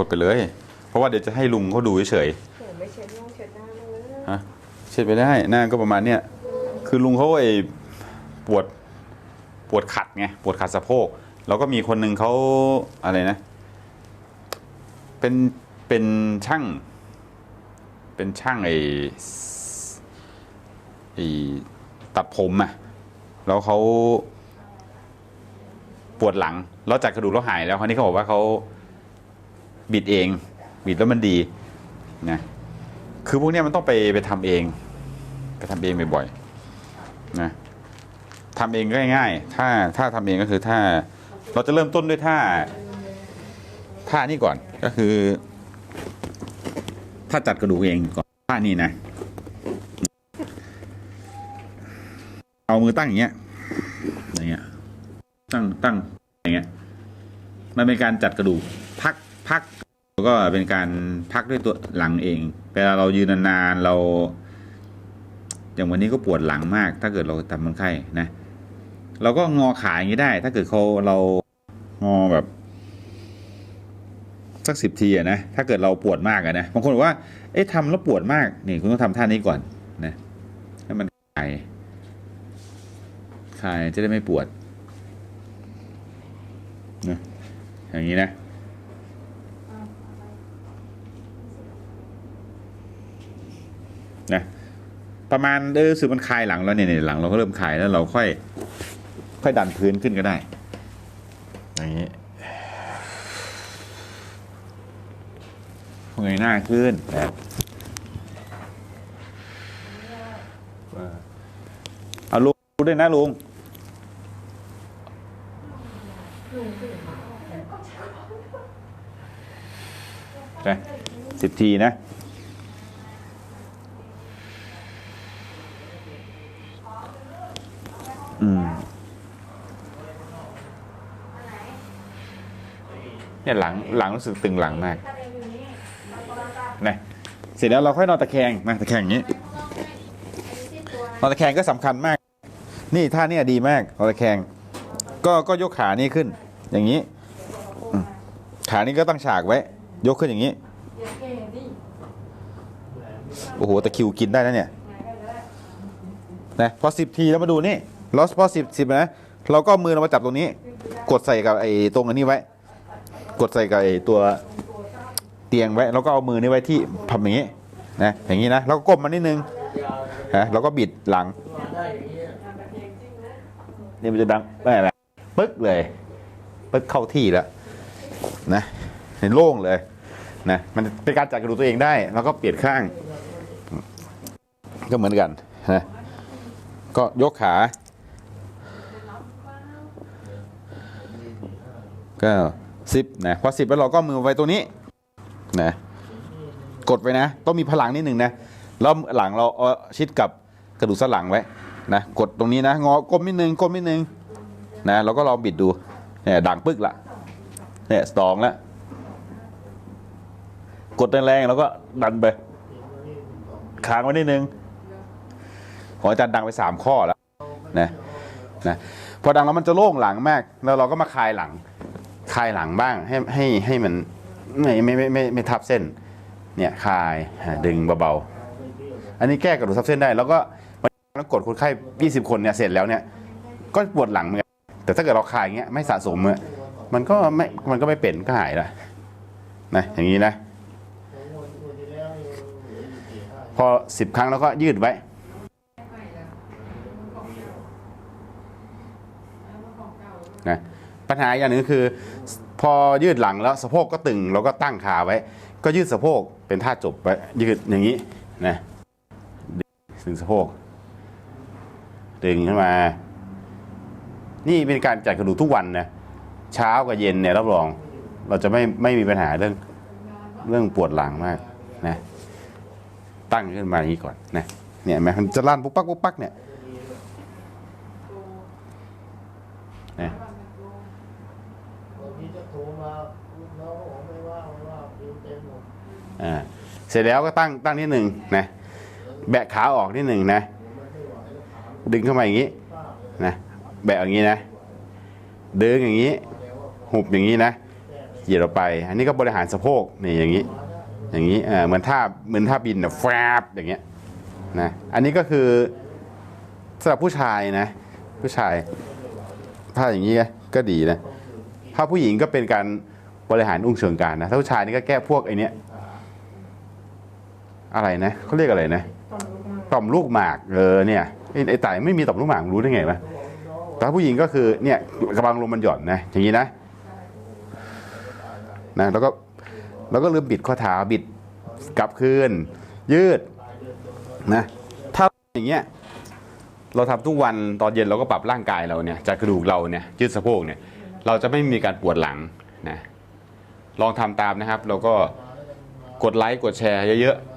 กดไปเลย เพราะว่าเดี๋ยวจะให้ลุงเขาดูเฉยโหไม่เช็ดน่องเช็ดหน้าเลยๆฮะเช็ดไปได้หน้าก็ประมาณเนี้ยคือลุงเขาไอ้ปวดปวดขัดไงปวดขัดสะโพก แล้วก็มีคนหนึ่งเขาอะไรนะ เป็นเป็นช่าง เป็นช่างไอ้ไอ้ตัดผมอะแล้วเขาปวดหลัง แล้วจัดกระดูกแล้วหายแล้วคราวนี้เขาบอกว่าเขา บิดเอง บิดแล้วมันดีนะคือพวกนี้มันต้องไปไปทำเองไปทำเองบ่อยๆนะทำเองง่ายๆถ้าถ้าทำเองก็คือถ้าเราจะเริ่มต้นด้วยท่าท่านี่ก่อนก็คือ ถ้าจัดกระดูกเองก่อนท่านี่นะ เอามือตั้งอย่างเงี้ยอย่างเงี้ยตั้งตั้งอย่างเงี้ยมันเป็นการจัดกระดูก ก็เป็นการพักด้วยตัวหลังเองเวลาเรายืนนานๆเรา อย่างวันนี้ก็ปวดหลังมาก ถ้าเกิดเราทำคนไข้นะ เราก็งอขาอย่างนี้ได้ ถ้าเกิดเขาเรางอแบบ สักสิบทีอะนะถ้าเกิดเราปวดมากอะนะบางคนบอกว่าเอ๊ะทำแล้วปวดมากนี่คุณต้องทำท่านี้ก่อนนะให้มันคลายคลายจะได้ไม่ปวดนะอย่างนี้นะ นะประมาณเออรู้สึกมันคลายหลังแล้วเนี่ยหลังเราก็เริ่มคลายแล้วเราค่อย ค่อยดันพื้นขึ้นก็ได้ อย่างนี้เงยหน้าขึ้นนะเอาลุงด้วยนะลุงนะสิบทีนะ อืมเนี่ยหลังหลังรู้สึกตึงหลังมากนะเสร็จแล้วเราค่อยนอนตะแคงมาตะแคงอย่างนี้นอนตะแคงก็สำคัญมาก นี่ท่าเนี่ยดีมากนอนตะแคง ก็ก็ยกขานี่ขึ้น อย่างนี้อืมขานี่ก็ตั้งฉากไว้ ยกขึ้นอย่างนี้โอ้โหตะคริวกินได้นะเนี่ยนะพอสิบทีแล้วมาดูนี่ ลอสพอสิบสิบนะ เราก็เอามือเรามาจับตรงนี้ กดใส่กับไอ้ตรงอันนี้ไว้ กดใส่กับไอ้ตัวเตียงไว้ แล้วก็เอามือนี่ไว้ที่ทำอย่างนี้นะอย่างนี้นะแล้วก็ก้มมานิดนึงฮะแล้วก็บิดหลังนี่มันจะดังไม่อะไรปึ๊กเลยปึ๊กเข้าที่แล้วนะเห็นโล่งเลยนะมันเป็นการจัดกระดูกตัวเองได้ แล้วก็เปลี่ยนข้าง ก็เหมือนกันนะก็ยกขา ก็สิบนะพอสิบแล้วเราก็มือไว้ตรงนี้นะกดไว้นะ ต้องมีพลังนิดหนึ่งนะแล้วหลังเราเอาชิดกับกระดูกสันหลังไว้นะกดตรงนี้นะงอก้มนิดนึงก้มนิดนึงนะเราก็ลองบิดดูเนี่ยดังปึ๊กละเนี่ยสตองแล้วกดแรงๆแล้วก็ดันไปค้างไว้นิดนึงของอาจารย์ดังไปสามข้อแล้วนะนะพอดังแล้วมันจะโล่งหลังมาก แล้วเราก็มาคลายหลัง คลายหลังบ้างให้ให้ให้มันไม่ไม่ไม่ไม่ไม่ทับเส้น เนี่ยคลายดึงเบาๆ อันนี้แก้กระดูกทับเส้นได้ แล้วก็แล้วกดคนไข้20 คนเนี่ยเสร็จแล้วเนี่ยก็ปวดหลังเหมือนกันแต่ถ้าเกิดเราคลายเงี้ยไม่สะสมอมันก็ไม่มันก็ไม่เป็นก็หายละนะอย่างนี้นะ พอสิบครั้งแล้วก็ยืดไว้ นะ ปัญหาอย่างหนึ่งคือ พอยืดหลังแล้วสะโพกก็ตึงเราก็ตั้งขาไว้ ก็ยืดสะโพกเป็นท่าจบไว้ยืดอย่างนี้นะดึงสะโพกดึงขึ้นมา นี่เป็นการจัดกระดูกทุกวันนะเช้ากับเย็นเนี่ยรับรอง เราจะไม่ไม่มีปัญหาเรื่องเรื่องปวดหลังมากนะตั้งขึ้นมาอย่างนี้ก่อนนะเนี่ยเห็นไหมมันจะลั่นปุ๊กปักปุ๊กปักเนี่ยนะ ที่จะโทรมาน้องบอกไม่ว่าไม่ว่าคิวเต็มหมด อ่าเสร็จแล้วก็ตั้งตั้งนิดหนึ่งนะแบะขาออกนิดหนึ่งนะ ดึงเข้ามาอย่างนี้นะแบะอย่างนี้นะดึงอย่างนี้ หุบอย่างนี้นะเหยียดออกไป อันนี้ก็บริหารสะโพกนี่อย่างนี้ อย่างนี้เออเหมือนท่าเหมือนท่าบินนะแฟบอย่างเงี้ยนะอันนี้ก็คือสำหรับผู้ชายนะ ผู้ชายถ้าอย่างนี้ก็ดีนะถ้าผู้หญิงก็เป็นการบริหารอุ้งเชิงกรานนะถ้าผู้ชายนี่ก็แก้พวกไอเนี้ย อะไรนะเขาเรียกอะไรนะตอนลูกมาต่อมลูกหมากเออเนี่ยไอ้ไอ้ไต่ไม่มีต่อมลูกหมากรู้ได้ไงวะแต่ถ้าผู้หญิงก็คือเนี่ยกระบังลมมันหย่อนนะอย่างนี้นะนะแล้วก็แล้วก็ลืมบิดข้อเท้าบิดกลับคืน ยืดนะถ้าอย่างเงี้ยเราทำทุกวันตอนเย็นเราก็ปรับร่างกายเราเนี่ยจากกระดูกเราเนี่ยยืดสะโพกเนี่ยเราจะไม่มีการปวดหลังนะลองทำตามนะครับ เราก็กดไลค์กดแชร์เยอะๆ